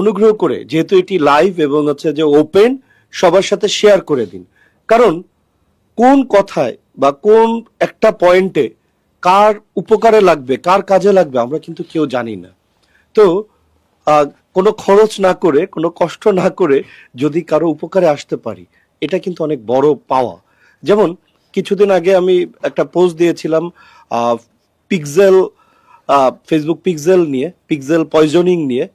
অনুগ্রহ করে, যেহেতু এটি লাইভ এবং হচ্ছে যে ওপেন সবার সাথে শেয়ার করে দিন। কারণ, কোন কথায় বা কোন একটা পয়েন্টে কার উপকারে লাগবে, কার কাজে লাগবে, আমরা কিন্তু কেউ জানি না। তো কোনো খরচ না করে, কোনো কষ্ট না করে যদি কারও উপকারে আসতে পারি, এটা কিন্তু অনেক বড় পাওয়া। যেমন, কিছুদিন আগে আমি একটা পোস্ট দিয়েছিলাম পিক্সেল ফেসবুক পিক্সেল নিয়ে পিকজেল পয়জনিং নিয়ে।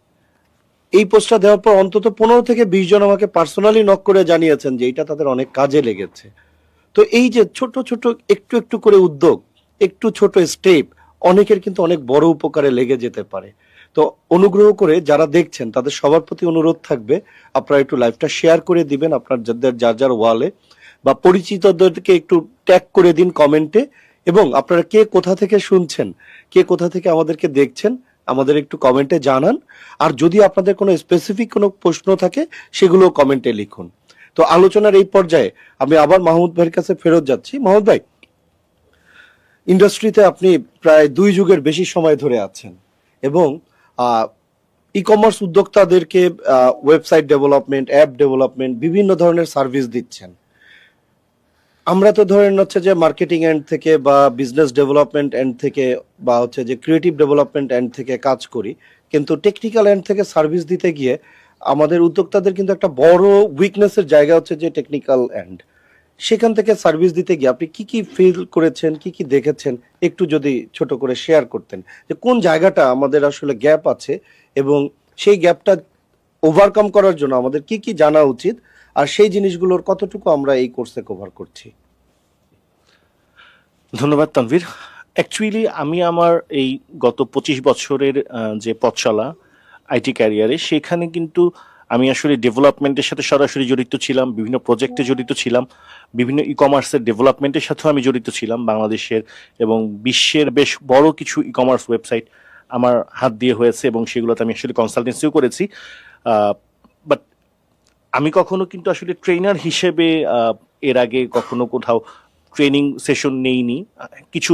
এই পোস্টটা দেওয়ার পর অন্তত পনেরো থেকে বিশ জন আমাকে পার্সোনালি নক করে জানিয়েছেন যে এটা তাদের অনেক কাজে লেগেছে। তো এই যে ছোট ছোট, একটু একটু করে উদ্যোগ, একটু ছোট স্টেপ অনেকের কিন্তু অনেক বড় উপকারে লেগে যেতে পারে। তো অনুগ্রহ করে যারা দেখছেন, তাদের সবার প্রতি অনুরোধ থাকবে, আপনারা একটু লাইভটা শেয়ার করে দিবেন আপনার যাদের, যার যার ওয়ালে বা পরিচিতদেরকে একটু ট্যাগ করে দিন কমেন্টে এবং আপনারা কে কোথা থেকে শুনছেন, কে কোথা থেকে আমাদেরকে দেখছেন আমাদের একটু কমেন্টে জানান। আর যদি আপনাদের কোনো স্পেসিফিক কোনো প্রশ্ন থাকে, সেগুলো কমেন্টে লিখুন। তো আলোচনার এই পর্যায়ে আমি আবার মাহমুদ ভাইয়ের কাছে ফেরত যাচ্ছি। মাহমুদ ভাই ইন্ডাস্ট্রিতে আপনি প্রায় দুই যুগের বেশি সময় ধরে আছেন এবং ই কমার্স উদ্যোক্তাদেরকে ওয়েবসাইট ডেভেলপমেন্ট অ্যাপ ডেভেলপমেন্ট বিভিন্ন ধরনের সার্ভিস দিচ্ছেন। আমরা তো ধরেন হচ্ছে যে মার্কেটিং এন্ড থেকে বা বিজনেস ডেভেলপমেন্ট এন্ড থেকে বা হচ্ছে যে ক্রিয়েটিভ ডেভেলপমেন্ট এন্ড থেকে কাজ করি, কিন্তু টেকনিক্যাল এন্ড থেকে সার্ভিস দিতে গিয়ে আমাদের উদ্যোক্তাদের কিন্তু একটা বড় উইকনেসের জায়গা হচ্ছে যে টেকনিক্যাল এন্ড সেখান থেকে সার্ভিস দিতে গিয়ে আপনি কি কি ফিল করেছেন, কি কি দেখেছেন, একটু যদি ছোট করে শেয়ার করতেন যে কোন জায়গাটা আমাদের আসলে গ্যাপ আছে এবং সেই গ্যাপটা ওভারকাম করার জন্য আমাদের কি কি জানা উচিত আর সেই জিনিসগুলোর কতটুকু আমরা এই কোর্সে কভার করছি? ধন্যবাদ, তানভীর। অ্যাকচুয়ালি আমি আমার এই গত পঁচিশ বছরের যে পথ চলা আইটি ক্যারিয়ারে সেখানে কিন্তু আমি আসলে ডেভেলপমেন্টের সাথে সরাসরি জড়িত ছিলাম, বিভিন্ন প্রজেক্টে জড়িত ছিলাম, বিভিন্ন ই কমার্সের ডেভেলপমেন্টের সাথেও আমি জড়িত ছিলাম, বাংলাদেশের এবং বিশ্বের বেশ বড় কিছু ই কমার্স ওয়েবসাইট আমার হাত দিয়ে হয়েছে এবং সেগুলোতে আমি আসলে কনসালটেন্সিও করেছি। বাট আমি কখনো কিন্তু আসলে ট্রেনার হিসেবে এর আগে কখনো কোথাও ট্রেনিং সেশন নেইনি। কিছু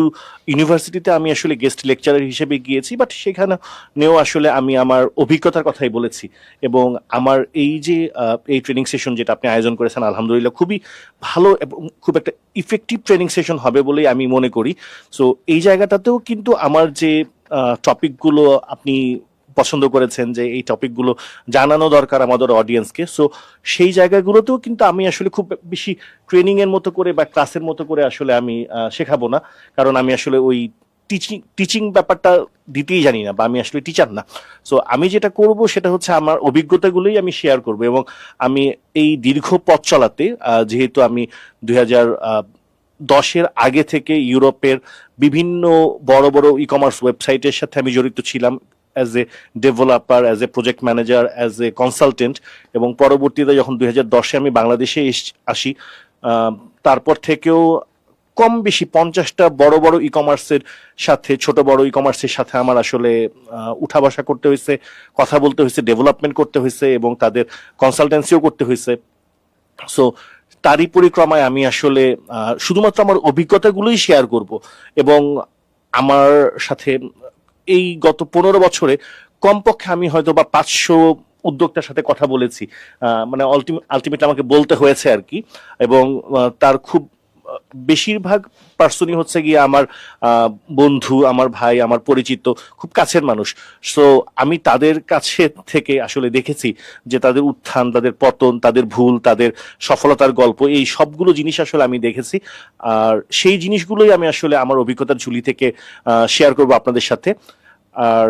ইউনিভার্সিটিতে আমি আসলে গেস্ট লেকচারার হিসেবে গিয়েছি বাট সেখানে নেও আসলে আমি আমার অভিজ্ঞতার কথাই বলেছি। এবং আমার এই যে এই ট্রেনিং সেশন যেটা আপনি আয়োজন করেছেন, আলহামদুলিল্লাহ খুবই ভালো এবং খুব একটা ইফেক্টিভ ট্রেনিং সেশন হবে বলেই আমি মনে করি। সো এই জায়গাটাতেও কিন্তু আমার যে টপিকগুলো আপনি পছন্দ করেছেন যে এই টপিকগুলো জানানো দরকার আমাদের অডিয়েন্সকে সো সেই জায়গাগুলোতেও কিন্তু আমি আসলে খুব বেশি ট্রেনিং এর মতো করে বা ক্লাসের মতো করে আসলে আমি শেখাবো না। কারণ আমি আসলে ওই টিচিং টিচিং ব্যাপারটা দিতেই জানি না বা আমি আসলে টিচার না। সো আমি যেটা করব সেটা হচ্ছে আমার অভিজ্ঞতাগুলোই আমি শেয়ার করব এবং আমি এই দীর্ঘ পথ চলাতে যেহেতু আমি দুই হাজার দশের আগে থেকে ইউরোপের বিভিন্ন বড় বড় ই কমার্স ওয়েবসাইটের সাথে আমি জড়িত ছিলাম as a developer as a project manager as a consultant এবং পরবর্তীতে যখন দুই হাজার দশে আমি বাংলাদেশে আসি তারপর থেকেও কম বেশি পঞ্চাশটা বড় বড় ই কমার্সের সাথে, ছোট বড় ই কমার্সের সাথে আমার আসলে উঠা বসা করতে হয়েছে, কথা বলতে হয়েছে ডেভেলপমেন্ট করতে হয়েছে এবং তাদের কনসালটেন্সিও করতে হয়েছে। সো তারই পরিক্রমায় আমি আসলে শুধুমাত্র আমার অভিজ্ঞতাগুলোই শেয়ার করব এবং আমার সাথে এই গত পনেরো বছরে কমপক্ষে আমি হয়তো বা পাঁচশো উদ্যোক্তার সাথে কথা বলেছি। মানে আলটিমেট আমাকে বলতে হয়েছে আর কি এবং তার খুব বেশিরভাগ পার্সনই হচ্ছে গিয়ে আমার বন্ধু, আমার ভাই, আমার পরিচিত, খুব কাছের মানুষ। সো আমি তাদের কাছে থেকে আসলে দেখেছি যে তাদের উত্থান, তাদের পতন, তাদের ভুল, তাদের সফলতার গল্প, এই সবগুলো জিনিস আসলে আমি দেখেছি। আর সেই জিনিসগুলোই আমি আসলে আমার অভিজ্ঞতার ঝুলি থেকে শেয়ার করব আপনাদের সাথে। আর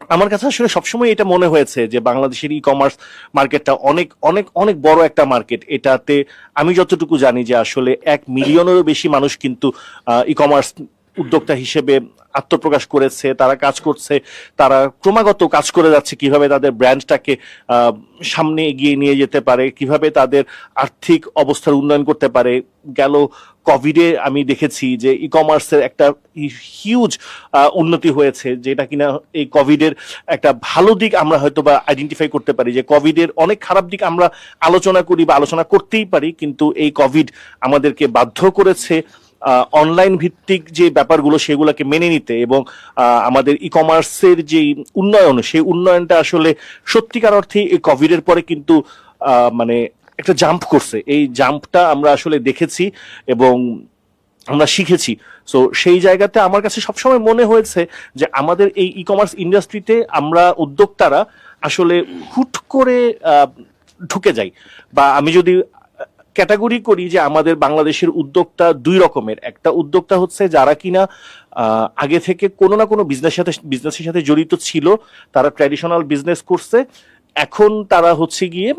আমার কাছে আসলে সবসময় এটা মনে হয়েছে যে বাংলাদেশের ই কমার্স মার্কেটটা অনেক অনেক অনেক বড় একটা মার্কেট এটাতে আমি যতটুকু জানি যে আসলে এক মিলিয়নেরও বেশি মানুষ কিন্তু ই কমার্স উদ্যোক্তা হিসেবে আত্মপ্রকাশ করেছে, তারা কাজ করছে, তারা ক্রমাগত কাজ করে যাচ্ছে, কীভাবে তাদের ব্র্যান্ডটাকে সামনে এগিয়ে নিয়ে যেতে পারে, কীভাবে তাদের আর্থিক অবস্থার উন্নয়ন করতে পারে। গেল কোভিডে আমি দেখেছি যে ই কমার্সের একটা হিউজ উন্নতি হয়েছে, যেটা কিনা এই কোভিডের একটা ভালো দিক আমরা হয়তো বা আইডেন্টিফাই করতে পারি যে কোভিডের অনেক খারাপ দিক আমরা আলোচনা করি বা আলোচনা করতেই পারি, কিন্তু এই কোভিড আমাদেরকে বাধ্য করেছে অনলাইন ভিত্তিক যে ব্যাপারগুলো সেগুলোকে মেনে নিতে এবং আমাদের ই কমার্সের যে উন্নয়ন, সেই উন্নয়নটা আসলে সত্যিকার অর্থে এই কোভিডের পরে কিন্তু মানে একটা জাম্প করছে। এই জাম্পটা আমরা আসলে দেখেছি এবং আমরা শিখেছি। সো সেই জায়গাতে আমার কাছে সবসময় মনে হয়েছে যে আমাদের এই ই কমার্স ইন্ডাস্ট্রিতে আমরা উদ্যোক্তারা আসলে হুট করে ঢুকে যাই। বা আমি যদি ক্যাটাগরি করি যে আমাদের বাংলাদেশের উদ্যোক্তা দুই রকমের। একটা উদ্যোক্তা হচ্ছে যারা কিনা আগে থেকে কোনো না কোনো বিজনেস সাথে বিজনেসের সাথে জড়িত ছিল, তারা ট্র্যাডিশনাল বিজনেস করছে। এখন তারা হচ্ছে গিয়ে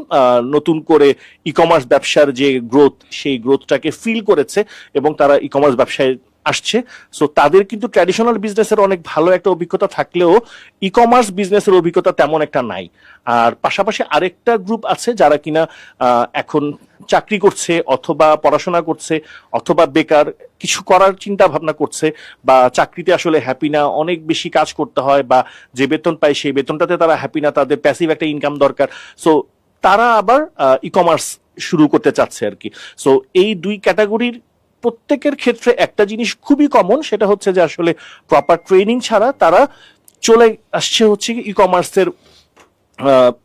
নতুন করে ই কমার্স ব্যবসার যে গ্রোথ সেই গ্রোথটাকে ফিল করেছে এবং তারা ই কমার্স ব্যবসায় আসছে। সো তাদের কিন্তু ট্র্যাডিশনাল বিজনেসের অনেক ভালো একটা অভিজ্ঞতা থাকলেও ই কমার্স বিজনেসের অভিজ্ঞতা তেমন একটা নাই। আর পাশাপাশি আরেকটা গ্রুপ আছে যারা কিনা এখন চাকরি করছে অথবা পড়াশোনা করছে অথবা বেকার, কিছু করার চিন্তা ভাবনা করছে বা চাকরিতে আসলে হ্যাপি না, অনেক বেশি কাজ করতে হয় বা যে বেতন পায় সেই বেতনটাতে তারা হ্যাপি না, তাদের প্যাসিভ একটা ইনকাম দরকার। সো তারা আবার ই কমার্স শুরু করতে চাচ্ছে আর কি। সো এই দুই ক্যাটাগরির প্রত্যেকের ক্ষেত্রে একটা জিনিস খুবই কমন সেটা হচ্ছে যে আসলে প্রপার ট্রেনিং ছাড়া তারা চলে আসছে হচ্ছে ই কমার্সের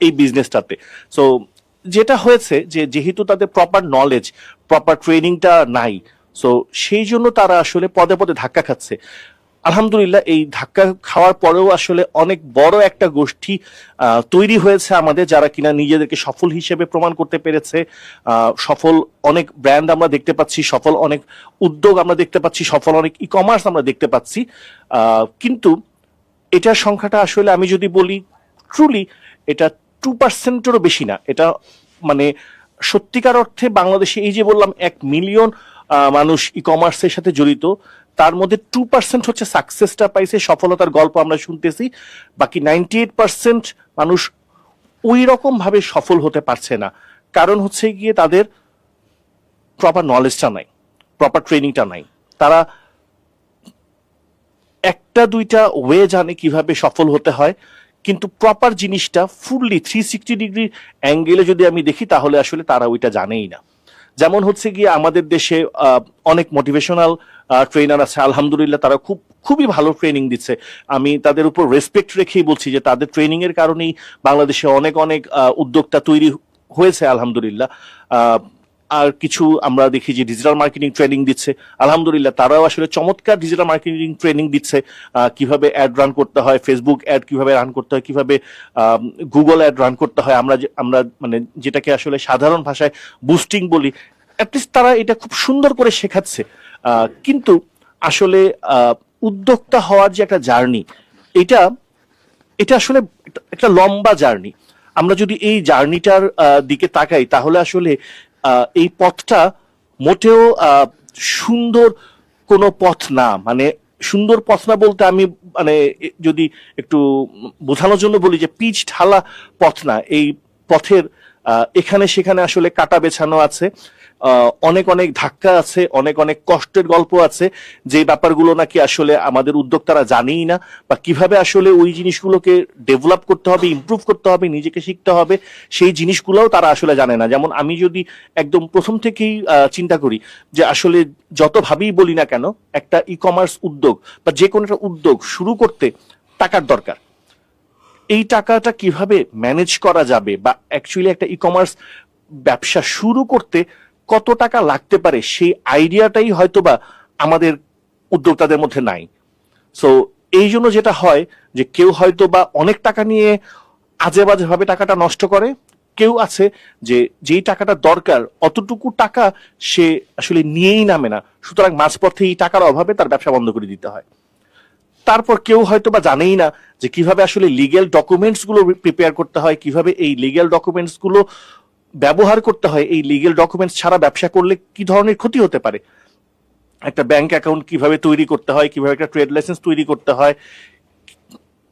এই বিজনেসটাতে সো যেটা হয়েছে যে যেহেতু তাদের প্রপার নলেজ প্রপার ট্রেনিংটা নাই সো সেই জন্য তারা আসলে পদে পদে ধাক্কা খাচ্ছে। আলহামদুলিল্লাহ, এই ধাক্কা খাওয়ার পরেও আসলে অনেক বড় একটা গোষ্ঠী তৈরি হয়েছে আমাদের, যারা কিনা নিজেদেরকে সফল হিসেবে প্রমাণ করতে পেরেছে। সফল অনেক ব্র্যান্ড আমরা দেখতে পাচ্ছি, সফল অনেক উদ্যোগ আমরা দেখতে পাচ্ছি, সফল অনেক ই কমার্স আমরা দেখতে পাচ্ছি। কিন্তু এটার সংখ্যাটা আসলে আমি যদি বলি ট্রুলি এটা টু পার্সেন্টেরও বেশি না। এটা মানে সত্যিকার অর্থে বাংলাদেশে এই যে বললাম, এক মিলিয়ন মানুষ ই কমার্সের সাথে জড়িত। তার মধ্যে টু পার্সেন্ট হচ্ছে সাকসেসটা পাইছে, সফলতার গল্প আমরা শুনতেছি। বাকি নাইনটি এইট পার্সেন্ট মানুষ ওই রকম ভাবে সফল হতে পারছে না। কারণ হচ্ছে গিয়ে তাদের প্রপার নলেজটা নাই প্রপার ট্রেনিংটা নাই। তারা একটা, দুইটা ওয়ে জানে কীভাবে সফল হতে হয়, কিন্তু প্রপার জিনিসটা ফুললি থ্রি সিক্সটি ডিগ্রি অ্যাঙ্গেলে যদি আমি দেখি, তাহলে আসলে তারা ওইটা জানেই না। যেমন হচ্ছে গিয়ে আমাদের দেশে অনেক মোটিভেশনাল ট্রেনার আছে। আলহামদুলিল্লাহ তারা খুব, খুবই ভালো ট্রেনিং দিচ্ছে। আমি তাদের উপর রেসপেক্ট রেখেই বলছি যে তাদের ট্রেনিং এর কারণেই বাংলাদেশে অনেক অনেক উদ্যোক্তা তৈরি হয়েছে, আলহামদুলিল্লাহ। আর কিছু আমরা দেখি যে ডিজিটাল মার্কেটিং ট্রেনিং দিচ্ছে। আলহামদুলিল্লাহ, তারাও আসলে চমৎকার ডিজিটাল মার্কেটিং ট্রেনিং দিচ্ছে। কীভাবে অ্যাড রান করতে হয় ফেসবুক অ্যাড কীভাবে রান করতে হয়, কীভাবে গুগল অ্যাড রান করতে হয়, আমরা আমরা মানে যেটাকে আসলে সাধারণ ভাষায় বুস্টিং বলি অ্যাটলিস্ট তারা এটা খুব সুন্দর করে শেখাচ্ছে। কিন্তু আসলে উদ্যোক্তা হওয়ার যে একটা জার্নি, এটা এটা আসলে একটা- লম্বা জার্নি। আমরা যদি এই জার্নিটার দিকে তাকাই, তাহলে আসলে এই পথটা মোটেও সুন্দর কোনো পথ না। মানে সুন্দর পথ না বলতে আমি মানে যদি একটু বোঝানোর জন্য বলি যে পিচ ঢালা পথ না। এই পথের এখানে সেখানে আসলে কাটা বেছানো আছে। অনেক অনেক ধাক্কা আছে, অনেক অনেক কষ্টের গল্প আছে, যে ব্যাপারগুলো নাকি আসলে আমাদের উদ্যোক্তারা জানেই না, বা কীভাবে আসলে ওই জিনিসগুলোকে ডেভেলপ করতে হবে ইমপ্রুভ করতে হবে, নিজেকে শিখতে হবে, সেই জিনিসগুলোও তারা আসলে জানে না। যেমন আমি যদি একদম প্রথম থেকেই চিন্তা করি যে আসলে যতভাবেই বলি না কেন, একটা ই কমার্স উদ্যোগ বা যে কোনো একটা উদ্যোগ শুরু করতে টাকার দরকার। এই টাকাটা কীভাবে ম্যানেজ করা যাবে বা অ্যাকচুয়ালি একটা ই কমার্স ব্যবসা শুরু করতে কত টাকা লাগতে পারে সেই আইডিয়াটাই হয়তোবা আমাদের উদ্যোক্তাদের মধ্যে নাই। সো এই জন্য যেটা হয় যে কেউ হয়তো বা অনেক টাকা নিয়ে আজে বাজে ভাবে টাকাটা নষ্ট করে, কেউ আছে যে যেই টাকাটা দরকার অতটুকু টাকা সে আসলে নিয়েই নামে না, সুতরাং মাঝপথে এই টাকার অভাবে তার ব্যবসা বন্ধ করে দিতে হয়। তারপর কেউ হয়তো বা জানেই না যে কীভাবে আসলে লিগেল ডকুমেন্টসগুলো প্রিপেয়ার করতে হয়, কীভাবে এই লিগেল ডকুমেন্টসগুলো ব্যবহার করতে হয় এই লিগেল ডকুমেন্টস ছাড়া ব্যবসা করলে কি ধরনের ক্ষতি হতে পারে? একটা ব্যাংক অ্যাকাউন্ট কীভাবে তৈরি করতে হয়, কীভাবে একটা ট্রেড লাইসেন্স তৈরি করতে হয়,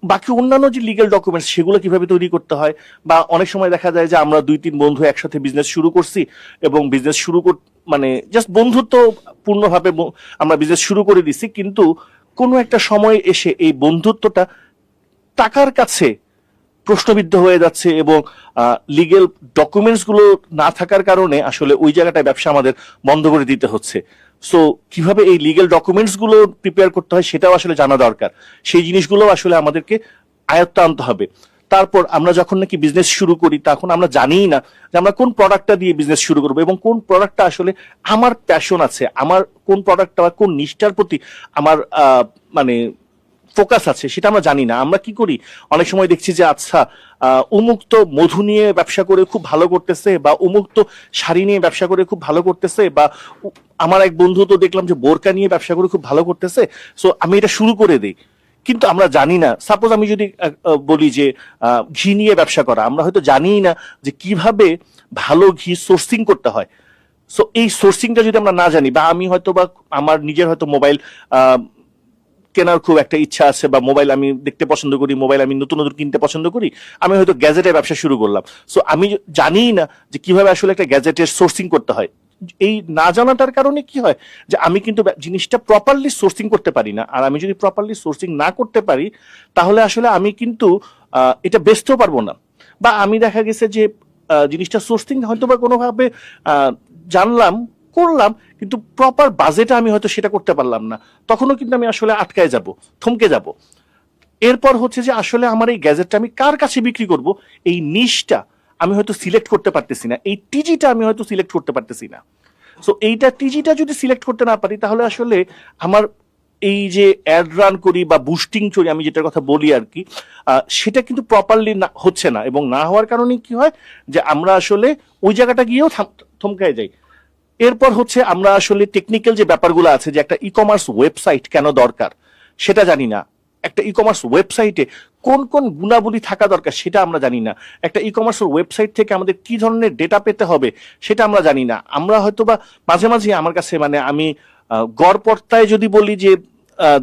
বাকি অন্যান্য যে লিগেল ডকুমেন্টস সেগুলো কীভাবে তৈরি করতে হয়, বা অনেক সময় দেখা যায় যে আমরা দুই তিন বন্ধু একসাথে বিজনেস শুরু করছি এবং বিজনেস শুরু কর মানে জাস্ট বন্ধুত্ব পূর্ণভাবে আমরা বিজনেস শুরু করে দিছি, কিন্তু কোনো একটা সময় এসে এই বন্ধুত্বটা টাকার কাছে প্রশ্নবিদ্ধ হয়ে যাচ্ছে এবং লিগেল ডকুমেন্টসগুলো না থাকার কারণে আসলে ওই জায়গাটায় ব্যবসা আমাদের বন্ধ করে দিতে হচ্ছে। সো কীভাবে এই লিগেল ডকুমেন্টসগুলো প্রিপেয়ার করতে হয় সেটাও আসলে জানা দরকার। সেই জিনিসগুলো আসলে আমাদেরকে আয়ত্ত আনতে হবে। তারপর আমরা যখন নাকি বিজনেস শুরু করি, তখন আমরা জানিই না যে আমরা কোন প্রোডাক্টটা দিয়ে বিজনেস শুরু করব এবং কোন প্রোডাক্টটা আসলে আমার প্যাশন আছে, আমার কোন প্রোডাক্টটা বা কোন নিষ্ঠার প্রতি আমার মানে ফোকাস আছে, সেটা আমরা জানি না। আমরা কি করি? অনেক সময় দেখছি যে আচ্ছা উমুক্ত মধু নিয়ে ব্যবসা করে খুব ভালো করতেছে বা উমুক্ত শাড়ি নিয়ে ব্যবসা করে খুব ভালো করতেছে বা আমার এক বন্ধু তো দেখলাম যে, বোরকা নিয়ে ব্যবসা করে খুব ভালো করতেছে সো আমি এটা শুরু করে দিই। কিন্তু আমরা জানি না। সাপোজ আমি যদি বলি যে ঘি নিয়ে ব্যবসা করা, আমরা হয়তো জানিই না যে, কীভাবে ভালো ঘি সোর্সিং করতে হয়। সো এই সোর্সিংটা যদি আমরা না জানি বা আমি হয়তো বা আমার নিজের হয়তো মোবাইল কেনার খুব একটা ইচ্ছা আছে বা মোবাইল আমি দেখতে পছন্দ করি, মোবাইল আমি নতুন নতুন কিনতে পছন্দ করি, আমি হয়তো গ্যাজেটের ব্যবসা শুরু করলাম। সো আমি জানিই না যে কীভাবে আসলে একটা গ্যাজেটের সোর্সিং করতে হয়। এই না জানাটার কারণে কি হয়? যে আমি কিন্তু জিনিসটা প্রপারলি সোর্সিং করতে পারি না। আর আমি যদি প্রপারলি সোর্সিং না করতে পারি, তাহলে আসলে আমি কিন্তু এটা বেচতেও পারব না। বা আমি দেখা গেছে যে জিনিসটা সোর্সিং হয়তো বা কোনোভাবে জানলাম করলাম, কিন্তু প্রপার বাজেটে আমি হয়তো সেটা করতে পারলাম না। তখনও কিন্তু আমি আসলে আটকায় যাব, থমকে যাব। এরপর হচ্ছে যে আসলে আমার এই গ্যাজেটটা আমি কার কাছে বিক্রি করব? এই নিশটা আমি হয়তো সিলেক্ট করতে পারতেছি না। এই টিজিটা আমি হয়তো সিলেক্ট করতে পারতেছি না। সো এইটা টিজিটা যদি সিলেক্ট করতে না পারি, তাহলে আসলে আমার এই যে অ্যাড রান করি বা বুস্টিং করি, আমি যেটার কথা বলি আর কি সেটা কিন্তু প্রপারলি না, হচ্ছে না। এবং না হওয়ার কারণে কি হয়? যে আমরা আসলে ওই জায়গাটা গিয়েও থাম- থমকায় যাই। এরপর হচ্ছে আমরা আসলে টেকনিক্যাল যে ব্যাপারগুলো আছে, যে একটা ই কমার্স ওয়েবসাইট কেন দরকার, সেটা জানি না। একটা ই কমার্স ওয়েবসাইটে কোন কোন গুণাবলী থাকা দরকার, সেটা আমরা জানি না। একটা ই কমার্স ওয়েবসাইট থেকে আমাদের কি ধরনের ডেটা পেতে হবে, সেটা আমরা জানি না। আমরা হয়তো বা মাঝে মাঝে আমার কাছে মানে আমি গড়পর্তায় যদি বলি যে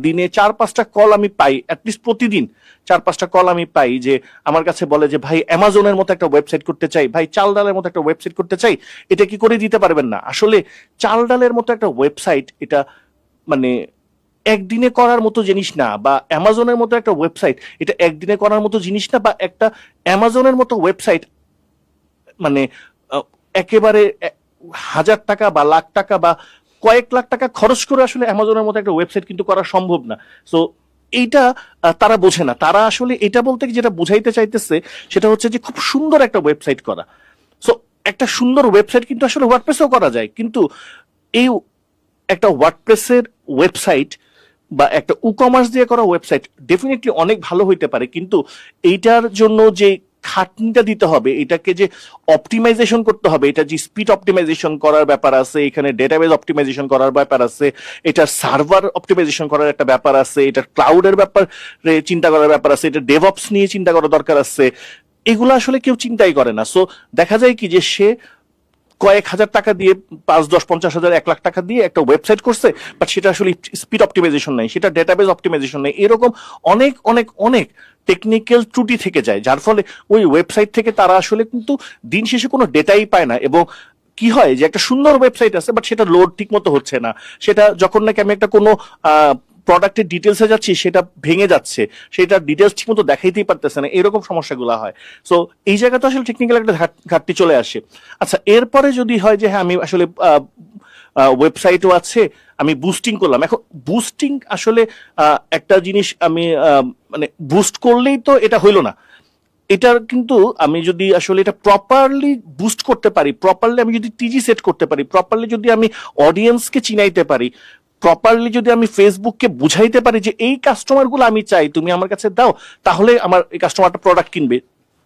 দিনে চার পাঁচটা কল আমি পাই অ্যাটলিস্ট প্রতিদিন চার পাঁচটা কল আমি পাই যে আমার কাছে বলে যে, ভাই অ্যামাজনের মতো একটা ওয়েবসাইট করতে চাই, ভাই চাল ডালের মতো একটা ওয়েবসাইট করতে চাই, এটা কি করে দিতে পারবেন না? আসলে চাল ডালের মতো একটা ওয়েবসাইট এটা মানে একদিনে করার মতো জিনিস না, বা অ্যামাজনের মতো একটা ওয়েবসাইট এটা একদিনে করার মতো জিনিস না, বা একটা অ্যামাজনের মতো ওয়েবসাইট মানে একেবারে হাজার টাকা বা লাখ টাকা বা কয়েক লাখ টাকা খরচ করে আসলে অ্যামাজনের মতো একটা ওয়েবসাইট কিন্তু করা সম্ভব না। সো এইটা তারা বোঝে না। তারা আসলে এটা বলতে যেটা বুঝাইতে চাইতেছে, সেটা হচ্ছে যে খুব সুন্দর একটা ওয়েবসাইট করা। সো একটা সুন্দর ওয়েবসাইট কিন্তু আসলে ওয়ার্ডপ্রেসেও করা যায়। কিন্তু এই একটা ওয়ার্ডপ্রেসের ওয়েবসাইট বা একটা ই কমার্স দিয়ে করা ওয়েবসাইট ডেফিনেটলি অনেক ভালো হইতে পারে। কিন্তু এইটার জন্য যে খাটনিটা দিতে হবে, এটাকে যে অপটিমাইজেশন করতে হবে, এটা যে স্পিড অপটিমাইজেশন করার ব্যাপার আছে, এখানে ডেটাবেজ অপটিমাইজেশন করার ব্যাপার আছে এটা সার্ভার অপটিমাইজেশন করার একটা ব্যাপার আছে এটা ক্লাউডের ব্যাপারে চিন্তা করার ব্যাপার আছে, এটা ডেভঅপস নিয়ে চিন্তা করার দরকার আছে, এগুলো আসলে কেউ চিন্তাই করে না। সো দেখা যায় কি যে সে কয়েক হাজার টাকা দিয়ে পাঁচ, দশ, পঞ্চাশ হাজার, এক লাখ টাকা দিয়ে একটা ওয়েবসাইট করছে বাট সেটা আসলে স্পিড অপটিমাইজেশন নেই, সেটা ডেটাবেস অপটিমাইজেশন নেই। এরকম অনেক অনেক অনেক টেকনিক্যাল ত্রুটি থেকে যায়, যার ফলে ওই ওয়েবসাইট থেকে তারা আসলে কিন্তু দিন শেষে কোনো ডেটাই পায় না, এবং কি হয় যে একটা সুন্দর ওয়েবসাইট আছে বাট সেটা লোড ঠিক মতো হচ্ছে না। সেটা যখন নাকি আমি একটা কোনো প্রোডাক্টের ডিটেলসে যাচ্ছি, সেটা ভেঙে যাচ্ছে সেটা ডিটেলস ঠিক মতো দেখাইতেই পারতেছে না, এরকম সমস্যাগুলো হয়। সো এই জায়গাতে আসলে টেকনিক্যাল একটা ঘাটতি চলে আসে। আচ্ছা এরপরে যদি হয় যে হ্যাঁ আমি আসলে ওয়েবসাইটও আছে, আমি বুস্টিং করলাম। এখন বুস্টিং আসলে একটা জিনিস আমি মানে বুস্ট করলেই তো এটা হইল না। এটার কিন্তু আমি যদি আসলে এটা প্রপারলি বুস্ট করতে পারি প্রপারলি আমি যদি টিজি সেট করতে পারি প্রপারলি যদি আমি অডিয়েন্সকে চিনাইতে পারি প্রপারলি যদি আমি ফেসবুককে বুঝাইতে পারি যে এই কাস্টমারগুলো আমি চাই, তুমি আমার কাছে দাও, তাহলে আমার এই কাস্টমারটা প্রোডাক্ট কিনবে।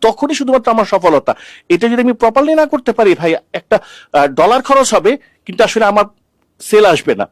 তখনই শুধুমাত্র আমার সফলতা। এটা যদি আমি প্রপারলি না করতে পারি, ভাই, একটা ডলার খরচ হবে, কিন্তু আসলে আমার সেল আসবে না।